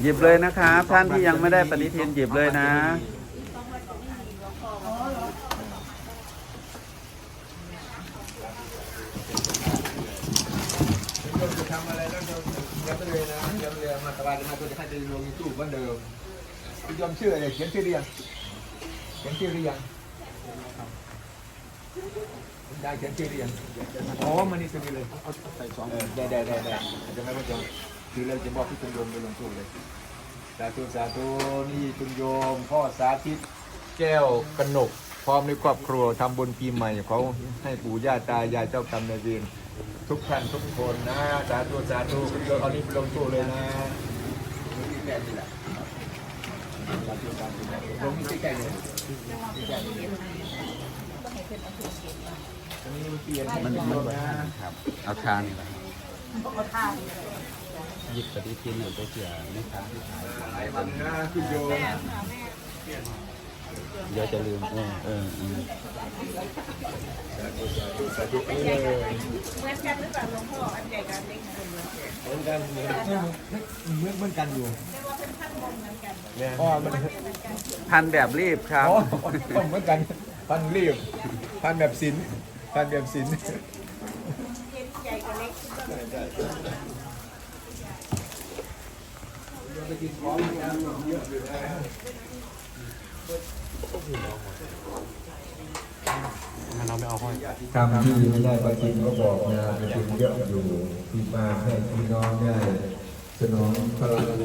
หยิบเลยนะครับ ท่านที่ยังไม่ได้ปฏิทินหยิบเลยนะ จะทำอะไรแล้วเดี๋ยวเดี๋ยวไปเลยนะเดี๋ยวเลยมาตะวันมาตัวจะให้จะลงยูทูบเหมือนเดิมคุณยอมชื่ออะไรเขียนชื่อหรือยังเขียนชื่อหรือยังคุณยายเขียนชื่อหรือยังอ๋อมันนี่ตรงนี้เลยเอาใส่สองเออได้ได้ได้ได้จะไม่ว่าจะคือเราจะบอกพี่คุณโยมไปลงทูบเลยสาธุสาธุนี่คุณโยม พ่อสาธิตแก้วกนก พร้อมในครอบครัวทำบุญปีใหม่เขาให้ปู่ย่าตายายเจ้ากรรมนายเวรทุกท่านทุกคนนะ สาธุสาธุคุณโยมเอานี้ไปลงตู้เลยนะนี่แค่นี้แหละสาธุสาธุลงที่ใกล้เลยที่ใกล้มันมันเปลี่ยนให้มันคุณมัโยนมนะครับ เอาทาน หยิบปฏิทินหรือไปเสียไม่ค้าที่ขายหลายวันะคุณโยมเดี๋ยวจะลืมเออเออเออสาธุเออเหมือนกันหรือเปล่าหลวงพ่ออันใหญ่กันเล็กเหมือนกันเหมือนกันเหมือนเหมือนกันอยู่แต่ว่าเป็นท่านบนเหมือนกันอ๋อมันพันแบบรีบครับอ๋อเหมือนกันพันรีบพันแบบศิลป์พันแบบศิลป์เย็นใหญ่กับเล็ก ก็ทำที่ไม่ได้ประจินก็บอกนะประจินเยอะอยู่ที่มาให้พี่น้องได้สนองพลัง